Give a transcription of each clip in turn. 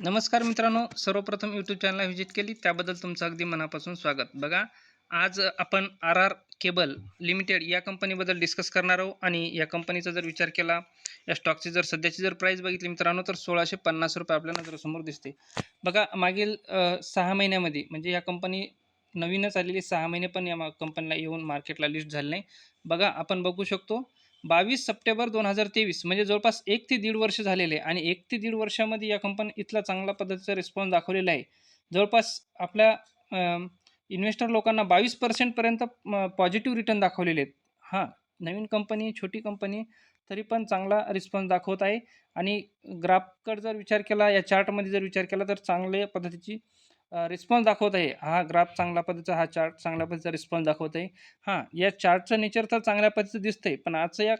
नमस्कार मित्रांनो सर्वप्रथम यूट्यूब चॅनलला व्हिजिट केली. त्याबद्दल तुमचं अगदी मनापासून स्वागत. बघा आज आपण आर आर केबल लिमिटेड या कंपनीबद्दल डिस्कस करणार आहोत. आणि या कंपनीचा जर विचार केला या स्टॉकची जर सध्याची जर प्राईस बघितली मित्रांनो तर सोळाशे पन्नास रुपये आपल्या नजरासमोर दिसते. बघा मागील सहा महिन्यामध्ये म्हणजे या कंपनी नवीनच आलेली सहा महिने पण या कंपनीला येऊन मार्केटला लिस्ट झाले नाही. बघा आपण बघू शकतो बावीस सप्टेंबर दोन हजार तेवीस म्हणजे जवळपास एक ते दीड वर्ष झालेले आहे. आणि एक ते दीड वर्षामध्ये या कंपनी इथला चांगला पद्धतीचा रिस्पॉन्स दाखवलेला आहे. जवळपास आपल्या इन्व्हेस्टर लोकांना बावीस पर्सेंटपर्यंत पॉझिटिव्ह रिटर्न दाखवलेले आहेत. हां नवीन कंपनी छोटी कंपनी तरी पण चांगला रिस्पॉन्स दाखवत आहे. आणि ग्राफकडे जर विचार केला या चार्टमध्ये जर विचार केला तर चांगल्या पद्धतीची रिस्पॉन्स दाखवत आहे. हा ग्राफ चांगल्या पद्धतीचा हा चार्ट चांगल्या पद्धतीचा रिस्पॉन्स दाखवत आहे. हां या चार्टचं नेचर तर चांगल्या पद्धतीचं दिसतंय पण आजचं या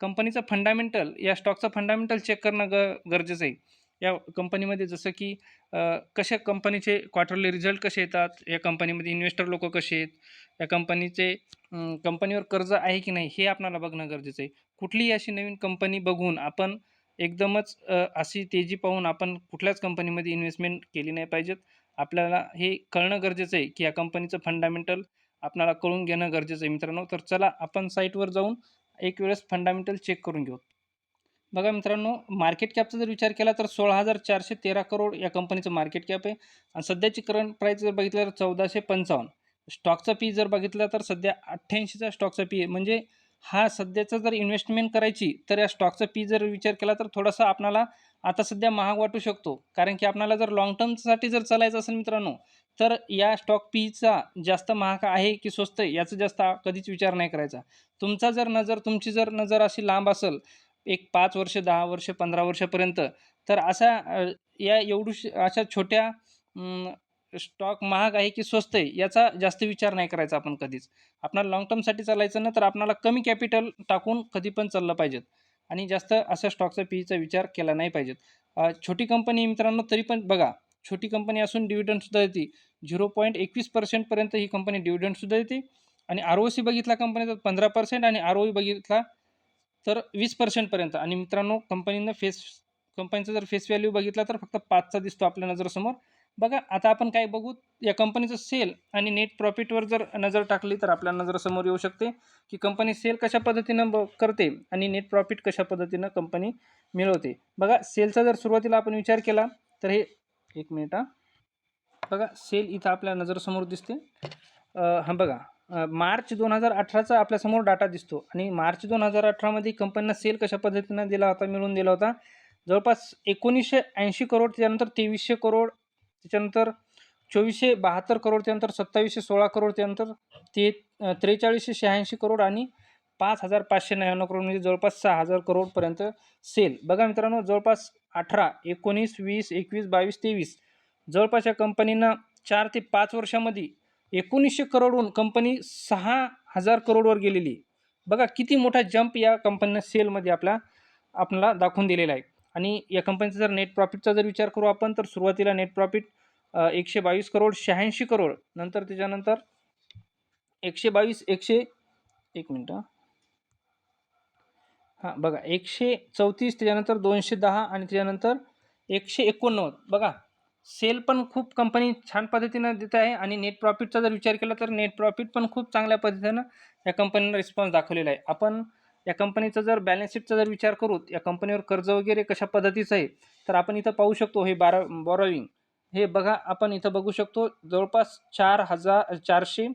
कंपनीचं फंडामेंटल या स्टॉकचं फंडामेंटल चेक करणं ग गरजेचं आहे. या कंपनीमध्ये जसं की कशा कंपनीचे क्वार्टरली रिझल्ट कसे येतात या कंपनीमध्ये इन्व्हेस्टर लोक कसे आहेत या कंपनीचे कंपनीवर कर्ज आहे की नाही हे आपल्याला बघणं गरजेचं आहे. कुठलीही अशी नवीन कंपनी बघून आपण एकदमच अशी तेजी पाहून आपण कुठल्याच कंपनीमध्ये इन्व्हेस्टमेंट केली नाही पाहिजेत. आपल्याला हे कळणं गरजेचं आहे की या कंपनीचं फंडामेंटल आपल्याला कळून घेणं गरजेचं आहे मित्रांनो. तर चला आपण साईटवर जाऊन एक वेळेस फंडामेंटल चेक करून घेऊ. बघा मित्रांनो मार्केट कॅपचा जर विचार केला तर सोळा हजार चारशे तेरा करोड या कंपनीचं मार्केट कॅप आहे. आणि सध्याची करंट प्राईस जर बघितलं तर चौदाशे पंचावन्न. स्टॉकचा पी जर बघितला तर सध्या अठ्ठ्याऐंशीचा स्टॉकचा पी आहे. म्हणजे हा सध्याचा जर इन्व्हेस्टमेंट करायची तर या स्टॉकचा पी जर विचार केला तर थोडासा आपणाला आता सध्या महाग वाटू शकतो. कारण की आपल्याला जर लॉंग टर्मसाठी जर चालायचं असेल मित्रांनो तर या स्टॉक पीचा जास्त महाग आहे की स्वस्त आहे याचा जास्त कधीच विचार नाही करायचा. तुमचा जर नजर तुमची जर नजर अशी लांब असेल एक पाच वर्ष दहा वर्ष पंधरा वर्षापर्यंत तर असा या एवढूश अशा छोट्या स्टॉक महाग आहे की स्वस्त आहे याचा जास्त विचार नाही करायचा आपण कधीच. आपणाला लॉंग टर्मसाठी चालायचं ना तर आपणाला कमी कॅपिटल टाकून कधी पण चाललं पाहिजेत. आणि जास्त अशा स्टॉकचा पीचा विचार केला नाही पाहिजेत. छोटी कंपनी मित्रांनो तरी पण बघा छोटी कंपनी असून डिव्हिडंडसुद्धा देते. झिरो पॉईंट एकवीस पर्सेंटपर्यंत ही कंपनी डिव्हिडंडसुद्धा देते. आणि आर ओ सी बघितला कंपनीचा पंधरा पर्सेंट आणि आर ओ बघितला तर वीस पर्सेंटपर्यंत आणि मित्रांनो कंपनीनं फेस कंपनीचा जर फेस व्हॅल्यू बघितला तर फक्त पाचचा दिसतो आपल्या नजरेसमोर. बघा आता आपण काय बघू या कंपनीचं सेल आणि नेट प्रॉफिटवर जर नजर टाकली तर आपल्या नजरेसमोर येऊ शकते की कंपनी सेल कशा पद्धतीनं ब करते आणि नेट प्रॉफिट कशा पद्धतीनं कंपनी मिळवते. बघा सेलचा जर सुरुवातीला आपण विचार केला तर हे एक मिनिट हा. बघा सेल इथं आपल्या नजरसमोर दिसते. हां बघा मार्च दोन हजार अठराचा आपल्यासमोर डाटा दिसतो आणि मार्च दोन हजार अठरामध्ये कंपनीनं सेल कशा पद्धतीनं दिला होता मिळून दिला होता? जवळपास एकोणीसशे ऐंशी करोड त्यानंतर तेवीसशे करोड त्याच्यानंतर चोवीसशे बहात्तर करोड त्यानंतर सत्तावीसशे सोळा करोड त्यानंतर ते त्रेचाळीसशे शहाऐंशी करोड आणि पाच हजार पाचशे नव्याण्णव करोड म्हणजे जवळपास सहा हजार करोडपर्यंत सेल बघा मित्रांनो जवळपास अठरा एकोणीस वीस एकवीस बावीस तेवीस जवळपास या कंपनीनं चार ते पाच वर्षामध्ये एकोणीसशे करोडहून कंपनी सहा हजार करोडवर गेलेली आहे. बघा किती मोठा जंप या कंपनीनं सेलमध्ये आपला आपल्याला दाखवून दिलेला आहे आणि या कंपनीचा जर नेट प्रॉफिटचा जर विचार करू आपण तर सुरुवातीला नेट प्रॉफिट एकशे बावीस करोड शहाऐंशी करोड नंतर त्याच्यानंतर एकशे बावीस एकशे एक मिनटं हां. बघा एकशे चौतीस त्याच्यानंतर दोनशे दहा आणि त्याच्यानंतर एकशे एकोणनव्वद बघा सेल पण खूप कंपनी छान पद्धतीनं देत आहे आणि नेट प्रॉफिटचा जर विचार केला तर नेट प्रॉफिट पण खूप चांगल्या पद्धतीनं या कंपनीनं रिस्पॉन्स दाखवलेला आहे आपण या कंपनीचा जर बॅलन्स शीटचा जर विचार करू या कंपनीवर कर्ज वगैरे कशा पद्धतीचं आहे तर आपण इथं पाहू शकतो हे बारा बॉरोविंग हे बघा आपण इथं बघू शकतो जवळपास चार हजार चारशे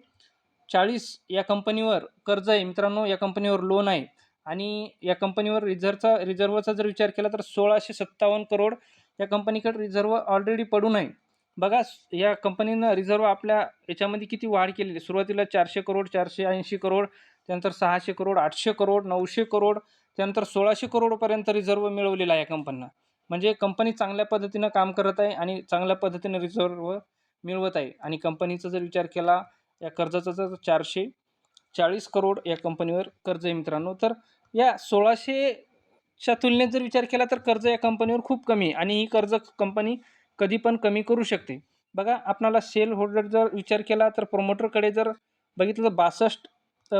चाळीस या कंपनीवर कर्ज आहे. मित्रांनो या कंपनीवर लोन आहे. आणि या कंपनीवर रिझर्वचा रिझर्वचा जर विचार केला तर सोळाशे सत्तावन्न करोड या कंपनीकडे रिझर्व ऑलरेडी पडून आहे. बघा या कंपनीनं रिझर्व आपल्या याच्यामध्ये किती वाढ केलेली सुरुवातीला चारशे करोड चारशे ऐंशी करोड त्यानंतर सहाशे करोड आठशे करोड नऊशे करोड त्यानंतर सोळाशे करोडपर्यंत रिझर्व मिळवलेला आहे कंपनीनं म्हणजे कंपनी चांगल्या पद्धतीनं काम करत आहे आणि चांगल्या पद्धतीनं रिझर्व मिळवत आहे. आणि कंपनीचा जर विचार केला या कर्जाचा जर चारशे चाळीस करोड या कंपनीवर कर्ज आहे मित्रांनो. तर या सोळाशेच्या तुलनेत जर विचार केला तर कर्ज या कंपनीवर खूप कमी आहे आणि ही कर्ज कंपनी कधी पण कमी करू शकते. बघा आपणाला सेल होल्डर जर विचार केला तर प्रोमोटरकडे जर बघितलं तर बासष्ट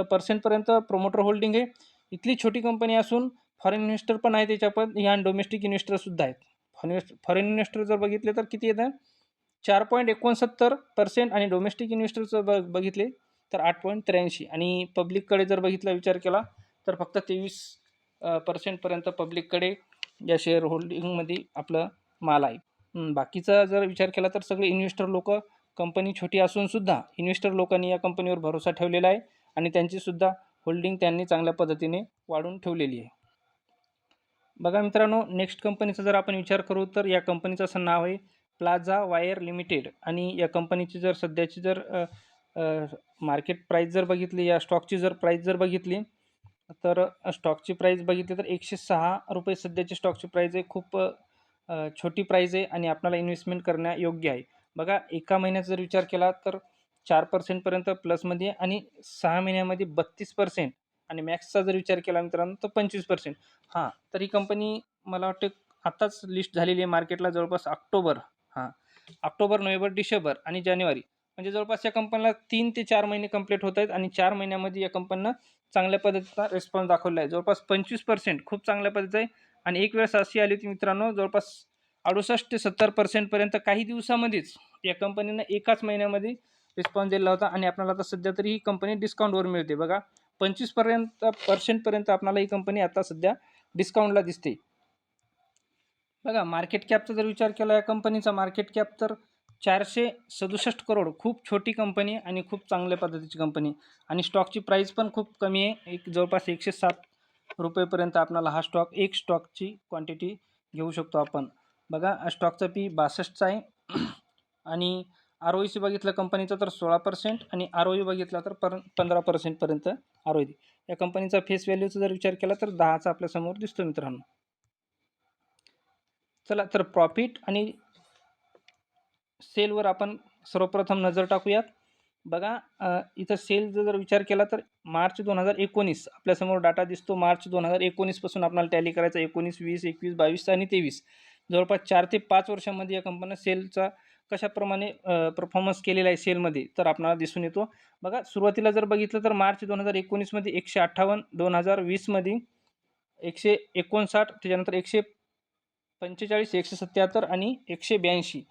पर्सेंटपर्यंत प्रोमोटर होल्डिंग आहे. इथली छोटी कंपनी असून फॉरेन इन्व्हेस्टर पण आहे त्याच्यापत ह्या डोमेस्टिक इन्व्हेस्टरसुद्धा आहेत. फॉरेन फॉरेन इन्व्हेस्टर जर बघितले तर किती येतं? चार पॉईंट एकोणसत्तर पर्सेंट आणि डोमेस्टिक इन्व्हेस्टरचं ब बघितले तर आठ पॉईंट त्र्याऐंशी. आणि पब्लिककडे जर बघितला विचार केला तर फक्त तेवीस पर्सेंटपर्यंत पब्लिककडे या शेअर होल्डिंगमध्ये आपलं माल आहे. बाकीचा जर विचार केला तर सगळे इन्व्हेस्टर लोक कंपनी छोटी असूनसुद्धा इन्व्हेस्टर लोकांनी या कंपनीवर भरोसा ठेवलेला आहे. आणि त्यांचीसुद्धा होल्डिंग त्यांनी चांगल्या पद्धतीने वाढवून ठेवलेली आहे. बघा मित्रांनो नेक्स्ट कंपनीचा जर आपण विचार करू तर या कंपनीचं असं नाव आहे प्लाझा वायर लिमिटेड आणि या कंपनीची जर सध्याची जर मार्केट प्राईस जर बघितली या स्टॉकची जर प्राईस जर बघितली तर स्टॉकची प्राईस बघितली तर एकशे सहा रुपये सध्याची स्टॉकची प्राईस आहे. खूप छोटी प्राईज आहे आणि आपल्याला इन्व्हेस्टमेंट करण्या योग्य आहे. बघा एका महिन्याचा जर विचार केला तर चार पर्सेंटपर्यंत प्लसमध्ये आणि सहा महिन्यामध्ये बत्तीस पर्सेंट आणि मॅक्सचा जर विचार केला मित्रांनो तर पंचवीस पर्सेंट हां तर ही कंपनी मला वाटतं आत्ताच लिस्ट झालेली आहे मार्केटला जवळपास ऑक्टोबर. हां ऑक्टोबर नोव्हेंबर डिसेंबर आणि जानेवारी. म्हणजे जवळपास या कंपनीला तीन ते चार महिने कंप्लीट होत आहेत आणि चार महिन्यामध्ये या कंपनीनं चांगल्या पद्धतीचा रिस्पॉन्स दाखवला आहे. जवळपास पंचवीस पर्सेंट खूप चांगल्या पद्धतीचा आहे. आणि एक वेळेस अशी आली होती मित्रांनो जवळपास अडुसष्ट ते सत्तर पर्सेंटपर्यंत काही दिवसामध्येच या कंपनीनं एकाच महिन्यामध्ये रिस्पॉन्स दिला होता आणि आपल्याला आता सध्या तरी ही कंपनी डिस्काउंटवर मिळते. बघा पंचवीसपर्यंत पर्सेंटपर्यंत आपल्याला ही कंपनी आता सध्या डिस्काउंटला दिसते. बघा मार्केट कॅपचा जर विचार केला या कंपनीचा मार्केट कॅप तर चारशे सदुसष्ट करोड खूप छोटी कंपनी आणि खूप चांगल्या पद्धतीची कंपनी आणि स्टॉकची प्राईस पण खूप कमी आहे. एक जवळपास एकशे सात रुपयेपर्यंत आपल्याला हा स्टॉक एक स्टॉकची क्वांटिटी घेऊ शकतो आपण. बघा स्टॉकचा पी बासष्टचा आहे. आणि आर ओ सी बघितलं कंपनीचा तर सोळा पर्सेंट आणि आर ओ बघितला तर पर पंधरा पर्सेंटपर्यंत आर ओ या कंपनीचा फेस व्हॅल्यूचा जर विचार केला तर दहाचा आपल्यासमोर दिसतो मित्रांनो. चला तर प्रॉफिट आणि सेलवर आपण सर्वप्रथम नजर टाकूयात. बघा इथं सेलचा जर विचार केला तर मार्च दोन हजार एकोणीस आपल्यासमोर डाटा दिसतो. मार्च दोन हजार एकोणीसपासून आपल्याला टॅली करायचा एकोणीस वीस एकवीस बावीस आणि तेवीस. जवळपास चार ते पाच वर्षामध्ये या कंपन्या सेलचा कशाप्रमाणे परफॉर्मन्स केलेला आहे सेलमध्ये तर आपल्याला दिसून येतो. बघा सुरुवातीला जर बघितलं तर मार्च दोन हजार एकोणीसमध्ये एकशे अठ्ठावन्न दोन हजार वीसमध्ये एकशे एकोणसाठ त्याच्यानंतर एकशे पंचेचाळीस एकशे सत्याहत्तर आणि एकशे ब्याऐंशी.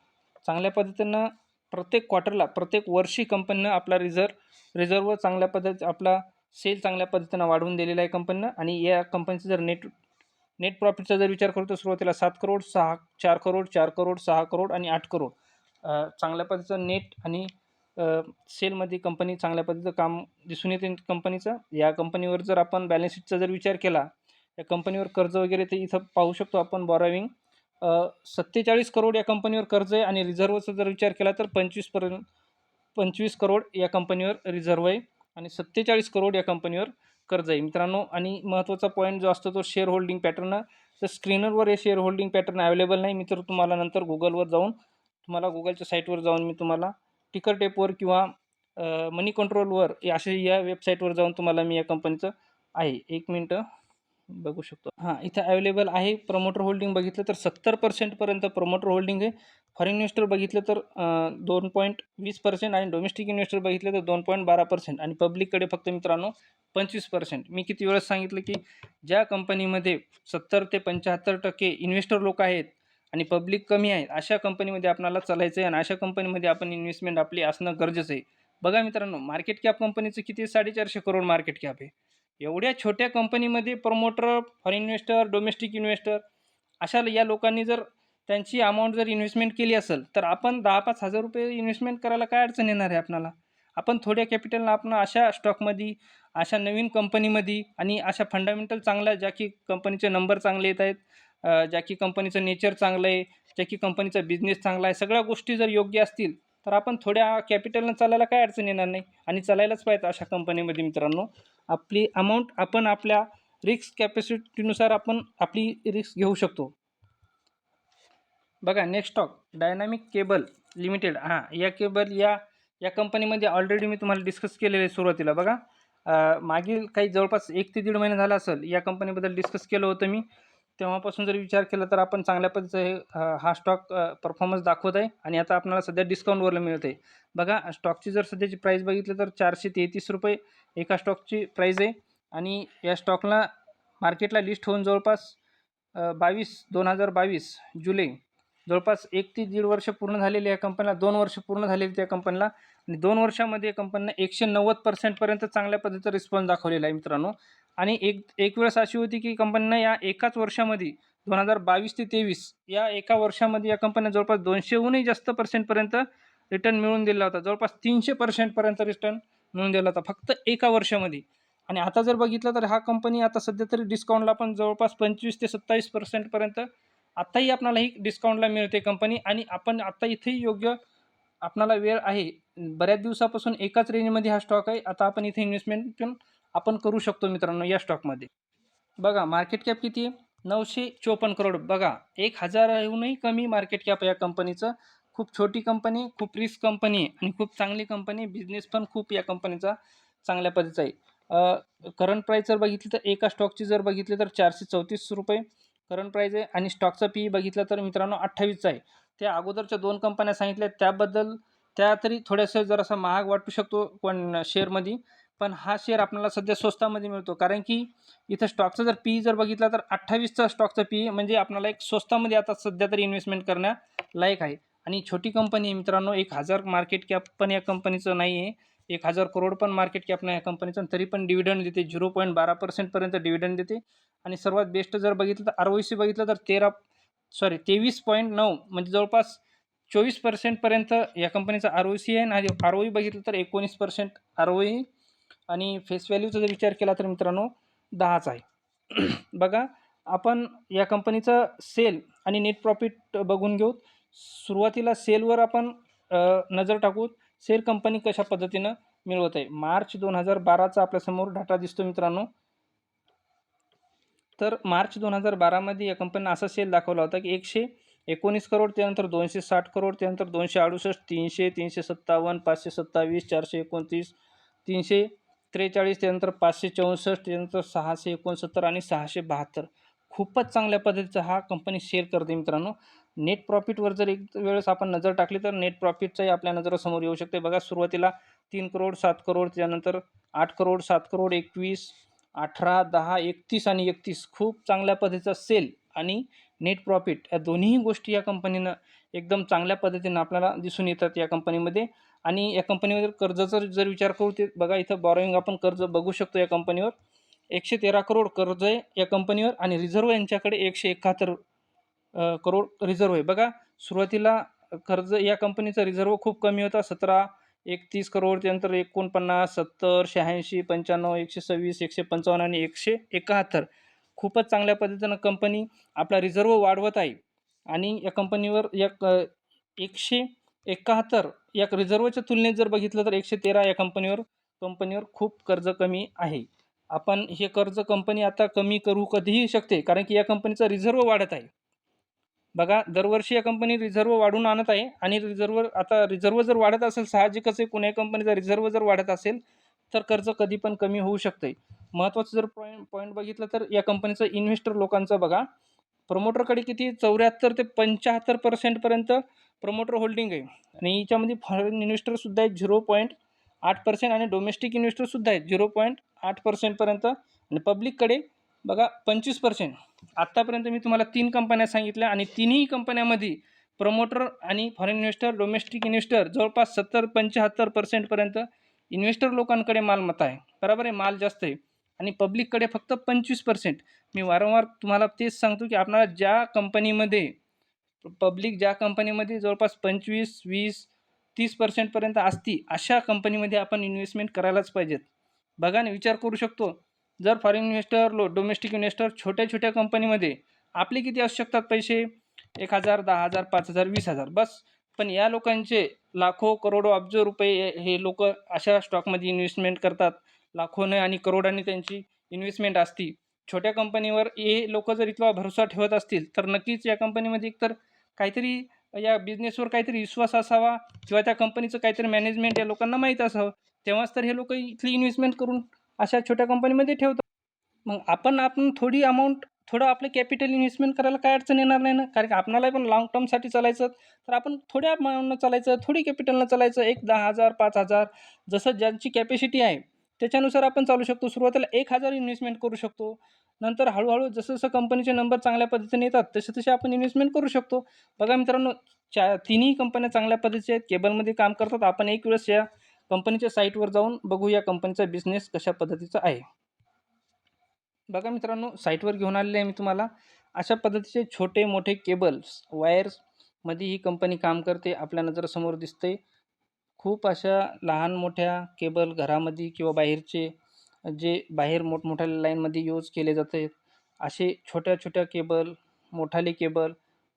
चांगल्या पद्धतीनं प्रत्येक क्वार्टरला प्रत्येक वर्षी कंपनीनं आपला रिझर्व रिझर्व चांगल्या पद्धती आपला सेल चांगल्या पद्धतीनं वाढवून दिलेला आहे कंपनीनं आणि या कंपनीचं जर नेट नेट प्रॉफिटचा जर विचार करतो सुरुवातीला सात करोड सहा चार करोड चार करोड सहा करोड आणि आठ करोड चांगल्या पद्धतीचं नेट आणि सेलमध्ये कंपनी चांगल्या पद्धतीचं काम दिसून येते कंपनीचं. या कंपनीवर जर आपण बॅलन्स शीटचा जर विचार केला या कंपनीवर कर्ज वगैरे ते इथं पाहू शकतो आपण बॉराविंग सत्तेचाळीस करोड या कंपनीवर कर्ज आहे आणि रिझर्वचा जर विचार केला तर पंचवीसपर्यंत पंचवीस करोड या कंपनीवर रिझर्व आहे आणि सत्तेचाळीस करोड या कंपनीवर कर्ज आहे. मित्रांनो आणि महत्त्वाचा पॉईंट जो असतो तो शेअर होल्डिंग पॅटर्न तर स्क्रीनरवर हे शेअर होल्डिंग पॅटर्न अवेलेबल नाही. मी तर तुम्हाला नंतर गुगलवर जाऊन तुम्हाला गुगलच्या साईटवर जाऊन मी तुम्हाला टिकर टेपवर किंवा मनी कंट्रोलवर या असे या वेबसाईटवर जाऊन तुम्हाला मी या कंपनीचं आहे. एक मिनटं. बघू शकतो. हां इथं अवेलेबल आहे. प्रमोटर होल्डिंग बघितलं तर सत्तर पर्सेंटपर्यंत प्रमोटर होल्डिंग आहे. फॉरेन इन्व्हेस्टर बघितलं तर दोन पॉईंट वीस पर्सेंट आणि डोमेस्टिक इन्व्हेस्टर बघितलं तर दोन पॉईंट बारा पर्सेंट आणि पब्लिककडे फक्त मित्रांनो पंचवीस पर्सेंट मी किती वेळेस सांगितलं की ज्या कंपनीमध्ये सत्तर ते पंच्याहत्तर टक्के इन्व्हेस्टर लोक आहेत आणि पब्लिक कमी आहे. अशा कंपनीमध्ये आपणाला चालायचं आहे आणि अशा कंपनीमध्ये आपण इन्व्हेस्टमेंट आपली असणं गरजेचं आहे. बघा मित्रांनो मार्केट कॅप कंपनीचं किती? साडेचारशे करोड मार्केट कॅप आहे. एवढ्या छोट्या कंपनीमध्ये promoter foreign investor domestic investor अशा या लोकांनी जर त्यांची अमाऊंट जर इन्व्हेस्टमेंट केली असेल तर आपण दहा पाच हजार रुपये इन्व्हेस्टमेंट करायला काय अडचण येणार आहे आपल्याला आपण थोड्या कॅपिटलनं आपण अशा स्टॉकमध्ये अशा नवीन कंपनीमध्ये आणि अशा फंडामेंटल चांगल्या ज्या की कंपनीचे नंबर चांगले येत आहेत ज्या की कंपनीचं नेचर चांगलं आहे ज्या की कंपनीचा बिझनेस चांगला आहे सगळ्या गोष्टी जर योग्य असतील तर आपण थोड्या कॅपिटलनं चालायला काय अडचण येणार नाही आणि चालायलाच पाहिजे अशा कंपनीमध्ये मित्रांनो. आपली अमाऊंट आपण आपल्या रिस्क कॅपॅसिटीनुसार आपण आपली रिस्क घेऊ शकतो. बघा next stock dynamic cable limited हां या केबल या या कंपनीमध्ये ऑलरेडी मी तुम्हाला डिस्कस केलेलं आहे सुरुवातीला. बघा मागील काही जवळपास एक ते दीड महिने झाला असेल या कंपनीबद्दल डिस्कस केलं होतं मी. तेव्हापासून जर विचार केला तर आपण चांगल्या पद्धतीचं हे हा स्टॉक परफॉर्मन्स दाखवत आहे आणि आता आपल्याला सध्या डिस्काउंटवरला मिळत आहे बघा स्टॉकची जर सध्याची प्राईस बघितली तर चारशे तेहतीस रुपये एका स्टॉकची प्राईज आहे. आणि या स्टॉकला मार्केटला लिस्ट होऊन जवळपास बावीस दोन हजार बावीस जुलै जवळपास एक ते दीड वर्ष पूर्ण झालेली या कंपनीला दोन वर्ष पूर्ण झालेली त्या कंपनीला आणि दोन वर्षामध्ये या कंपनीनं एकशे नव्वद पर्सेंटपर्यंत चांगल्या पद्धतीचा रिस्पॉन्स दाखवलेला आहे मित्रांनो. आणि एक एक वेळेस अशी होती की कंपनीनं या एकाच वर्षामध्ये दोन हजार बावीस ते तेवीस या एका वर्षामध्ये या कंपन्या जवळपास दोनशेहूनही जास्त पर्सेंटपर्यंत रिटर्न मिळून दिला होता. जवळपास तीनशे पर्सेंटपर्यंत रिटर्न मिळून दिला होता फक्त एका वर्षामध्ये. आणि आता जर बघितलं तर हा कंपनी आता सध्या तरी डिस्काउंटला पण जवळपास पंचवीस ते सत्तावीस पर्सेंटपर्यंत आत्ताही आपणाला ही डिस्काउंटला मिळते कंपनी आणि आपण आत्ता इथेही योग्य आपणाला वेळ आहे. बऱ्याच दिवसापासून एकाच रेंजमध्ये हा स्टॉक आहे. आता आपण इथे इन्व्हेस्टमेंट पण आपण करू शकतो मित्रांनो या स्टॉकमध्ये बघा मार्केट कॅप किती आहे? नऊशे चोपन्न करोड बघा एक हजाराहूनही कमी मार्केट कॅप या कंपनीचं खूप छोटी कंपनी खूप रिस्क कंपनी आहे आणि खूप चांगली कंपनी बिझनेस पण खूप या कंपनीचा चांगल्या पद्धतीचा आहे. करंट प्राईस जर बघितली तर एका स्टॉकची जर बघितली तर चारशे चौतीस रुपये. करंट प्राईज आहे आणि स्टॉकचा पी बघितलं तर मित्रांनो अठ्ठावीसचा आहे. त्या अगोदरच्या दोन कंपन्या सांगितल्या त्याबद्दल त्या तरी थोड्याशा जरासा महाग वाटू शकतो पण शेअरमध्ये पण हा शेअर आपल्याला सध्या स्वस्तामध्ये मिळतो. कारण की इथं स्टॉकचा जर पी जर बघितला तर अठ्ठावीसचा स्टॉकचा पी म्हणजे आपल्याला एक स्वस्तामध्ये आता सध्या तरी इन्व्हेस्टमेंट करण्या लायक आहे. आणि छोटी कंपनी आहे मित्रांनो एक हजार मार्केट कॅप पण या कंपनीचं नाही आहे एक हजार करोड पण मार्केट कॅप नाही या कंपनीचं तरी पण डिव्हिडंड देते. झिरो पॉईंट बारा पर्सेंटपर्यंत डिव्हिडंड देते. आणि सर्वात बेस्ट जर बघितलं तर आर ओ सी बघितलं तर तेरा सॉरी तेवीस पॉईंट नऊ म्हणजे जवळपास चोवीस पर्सेंटपर्यंत या कंपनीचा आर ओ सी आहे आणि आर ओई बघितलं तर एकोणीस पर्सेंट आर ओ ई आणि फेस व्हॅल्यूचा जर विचार केला तर मित्रांनो दहाच आहे. बघा आपण या कंपनीचं सेल आणि नेट प्रॉफिट बघून घेऊ. सुरुवातीला सेलवर आपण नजर टाकू. सेल कंपनी कशा पद्धतीनं मिळवत आहे? मार्च दोन हजार बाराचा आपल्यासमोर डाटा दिसतो मित्रांनो. तर मार्च दोन हजार बारामध्ये या कंपनीनं असा सेल दाखवला होता की एकशे एकोणीस करोड त्यानंतर दोनशे साठ करोड त्यानंतर दोनशे अडुसष्ट तीनशे तीनशे सत्तावन्न पाचशे सत्तावीस चारशे एकोणतीस तीनशे त्रेचाळीस त्यानंतर पाचशे चौसष्ट त्यानंतर सहाशे एकोणसत्तर आणि सहाशे बहात्तर. खूपच चांगल्या पद्धतीचा हा कंपनी शेअर करते मित्रांनो. नेट प्रॉफिटवर जर एक वेळेस आपण नजर टाकली तर नेट प्रॉफिटचाही आपल्या नजरासमोर येऊ शकते. बघा सुरुवातीला तीन करोड सात करोड त्यानंतर आठ करोड सात करोड एकवीस अठरा दहा एकतीस आणि एकतीस. खूप चांगल्या पद्धतीचा सेल आणि नेट प्रॉफिट या दोन्ही गोष्टी या कंपनीनं एकदम चांगल्या पद्धतीनं आपल्याला दिसून येतात या कंपनीमध्ये आणि या कंपनीमध्ये कर्जाचा जर विचार करू ते बघा इथं बॉरोईंग आपण कर्ज बघू शकतो या कंपनीवर एकशे तेरा करोड कर्ज आहे या कंपनीवर आणि रिझर्व्ह यांच्याकडे एकशे एकाहत्तर करोड रिझर्व्ह आहे. बघा सुरुवातीला कर्ज या कंपनीचा रिझर्व्ह खूप कमी होता. सतरा एकतीस करोड त्यानंतर एकोणपन्नास सत्तर शहाऐंशी पंच्याण्णव एकशे सव्वीस एकशे पंचावन्न आणि एकशे एकाहत्तर. खूपच चांगल्या पद्धतीनं कंपनी आपला रिझर्व्ह वाढवत आहे. आणि या कंपनीवर या क एकशे एकाहत्तर या रिझर्व्हच्या तुलनेत जर बघितलं तर एकशे तेरा या कंपनीवर कंपनीवर खूप कर्ज कमी आहे. आपण हे कर्ज कंपनी आता कमी करू कधीही शकते कारण की या कंपनीचा रिझर्व्ह वाढत आहे. बघा दरवर्षी या कंपनी रिझर्व्ह वाढून आणत आहे आणि रिझर्व्ह आता रिझर्व्ह जर वाढत असेल साहजिकच आहे कोण्या कंपनीचा रिझर्व्ह जर वाढत असेल तर कर्ज कधी पण कमी होऊ शकते महत्त्वाचं जर पॉईंट पॉईंट बघितलं तर या कंपनीचं इन्व्हेस्टर लोकांचं बघा प्रमोटरकडे किती? चौऱ्याहत्तर ते पंच्याहत्तर पर्सेंटपर्यंत प्रमोटर होल्डिंग आहे. आणि याच्यामध्ये फॉरेन इन्व्हेस्टरसुद्धा आहेत झिरो पॉईंट आठ पर्सेंट आणि डोमेस्टिक इन्व्हेस्टरसुद्धा आहेत झिरो पॉईंट आठ पर्सेंटपर्यंत आणि पब्लिककडे बघा पंचवीस पर्सेंट आत्तापर्यंत मी तुम्हाला तीन कंपन्या सांगितल्या आणि तिन्ही कंपन्यामध्ये प्रमोटर आणि फॉरेन इन्व्हेस्टर डोमेस्टिक इन्व्हेस्टर जवळपास सत्तर पंच्याहत्तर पर्सेंटपर्यंत इन्व्हेस्टर लोकांकडे मालमत्ता आहे. बरोबर आहे? माल जास्त आहे. आणि पब्लिककडे फक्त पंचवीस पर्सेंट मी वारंवार तुम्हाला तेच सांगतो की आपणाला ज्या कंपनीमध्ये पब्लिक ज्या कंपनीमध्ये जवळपास पंचवीस वीस तीस पर्सेंटपर्यंत असती अशा कंपनीमध्ये आपण इन्व्हेस्टमेंट करायलाच पाहिजेत. बघा ना विचार करू शकतो. जर foreign investor low domestic investor छोट्या छोट्या कंपनीमध्ये आपले किती असू शकतात पैसे? एक हजार दहा हजार पाच हजार वीस हजार. बस. पण या लोकांचे लाखो करोडो अब्ज रुपये हे लोक अशा स्टॉकमध्ये इन्व्हेस्टमेंट करतात. लाखोने आणि करोडांनी त्यांची इन्व्हेस्टमेंट असती. छोट्या कंपनीवर हे लोक जर इथला भरोसा ठेवत असतील तर नक्कीच या कंपनीमध्ये एकतर काहीतरी या बिझनेसवर काहीतरी विश्वास असावा किंवा त्या कंपनीचं काहीतरी मॅनेजमेंट या लोकांना माहीत असावं. तेव्हाच तर हे लोक इथली इन्व्हेस्टमेंट करून अशा छोट्या कंपनीमध्ये ठेवतो. मग आपण आपण थोडी अमाऊंट थोडं आपलं कॅपिटल इन्व्हेस्टमेंट करायला काय अडचण येणार नाही ना? कारण की आपणाला पण लाँग टर्मसाठी चालायचं तर आपण थोड्या अमाऊंटनं चालायचं थोडी कॅपिटलनं चालायचं एक दहा हजार पाच हजार जसं ज्यांची कॅपॅसिटी आहे त्याच्यानुसार आपण चालू शकतो. सुरुवातीला एक हजार इन्व्हेस्टमेंट करू शकतो. नंतर हळूहळू जसं जसं कंपनीचे नंबर चांगल्या पद्धतीने येतात तसे तसे आपण इन्व्हेस्टमेंट करू शकतो. बघा मित्रांनो चा तिन्ही कंपन्या चांगल्या पद्धतीच्या आहेत. केबलमध्ये काम करतात. आपण एक वेळेस या कंपनीच्या साईटवर जाऊन बघू या कंपनीचा बिझनेस कशा पद्धतीचा आहे. बघा मित्रांनो साईटवर घेऊन आलेले आहे मी तुम्हाला. अशा पद्धतीचे छोटे मोठे केबल्स वायर्समध्ये ही कंपनी काम करते. आपल्या नजरेसमोर दिसते खूप अशा लहान मोठ्या केबल घरामध्ये किंवा बाहेरचे जे बाहेर मोठमोठ्या लाईनमध्ये यूज केले जाते. असे छोट्या छोट्या केबल मोठाले केबल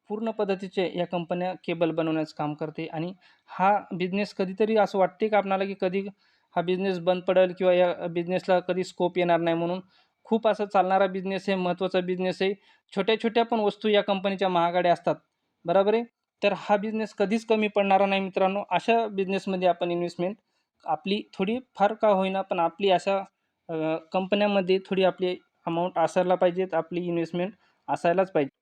पूर्ण पद्धतीचे या कंपन्या केबल बनवण्याचं काम करते आणि हा बिझनेस कधीतरी असं वाटते का आपणाला की कधी हा बिझनेस बंद पडेल किंवा या बिझनेसला कधी स्कोप येणार नाही म्हणून? खूप असं चालणारा बिझनेस आहे महत्त्वाचा बिझनेस आहे. छोट्या छोट्या पण वस्तू या कंपनीच्या महागाड्या असतात. बरोबर आहे? तर हा बिझनेस कधीच कमी पडणारा नाही मित्रांनो. अशा बिझनेसमध्ये आपण इन्व्हेस्टमेंट आपली थोडी फार का होईना पण आपली अशा कंपन्यामध्ये थोडी आपली अमाऊंट असायला पाहिजेत. आपली इन्व्हेस्टमेंट असायलाच पाहिजे.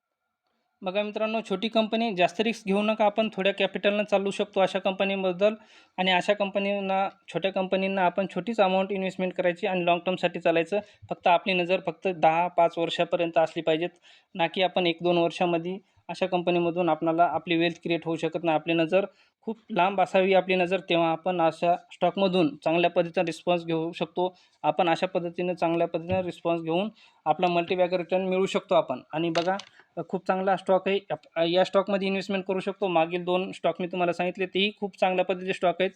बघा मित्रांनो छोटी कंपनी जास्त रिस्क घेऊ नका आपण थोड्या कॅपिटलनं चालू शकतो अशा कंपनीबद्दल आणि अशा कंपनींना छोट्या कंपनींना आपण छोटीच अमाऊंट इन्व्हेस्टमेंट करायची आणि लाँग टर्मसाठी चालायचं. फक्त आपली नजर फक्त दहा पाच वर्षापर्यंत असली पाहिजेत. ना की आपण एक दोन वर्षामध्ये अशा कंपनीमधून आपणाला आपली वेल्थ क्रिएट होऊ शकत नाही. आपली नजर खूप लांब असावी आपली नजर तेव्हा आपण अशा स्टॉकमधून चांगल्या पद्धतीचा रिस्पॉन्स घेऊ शकतो. आपण अशा पद्धतीनं चांगल्या पद्धतीनं रिस्पॉन्स घेऊन आपला मल्टीबॅगर रिटर्न मिळू शकतो आपण. आणि बघा खूप चांगला स्टॉक आहे. या स्टॉकमध्ये इन्व्हेस्टमेंट करू शकतो. मागील दोन स्टॉक मी तुम्हाला सांगितले तेही खूप चांगल्या पद्धतीचे स्टॉक आहेत.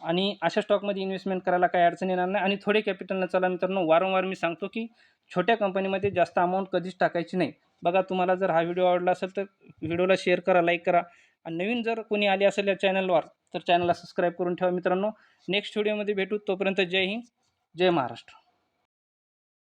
आणि अशा स्टॉकमध्ये इन्व्हेस्टमेंट करायला काही अडचण येणार नाही. आणि थोडे कॅपिटलनं चला मित्रांनो वारंवार मी सांगतो की छोट्या कंपनीमध्ये जास्त अमाऊंट कधीच टाकायची नाही. बघा तुम्हाला जर हा व्हिडिओ आवडला असेल तर व्हिडिओला शेअर करा लाईक करा. आणि नवीन जर कोणी आले असेल या चॅनलवर तर चॅनलला सबस्क्राईब करून ठेवा मित्रांनो. नेक्स्ट व्हिडिओमध्ये भेटू तोपर्यंत जय हिंद जय महाराष्ट्र.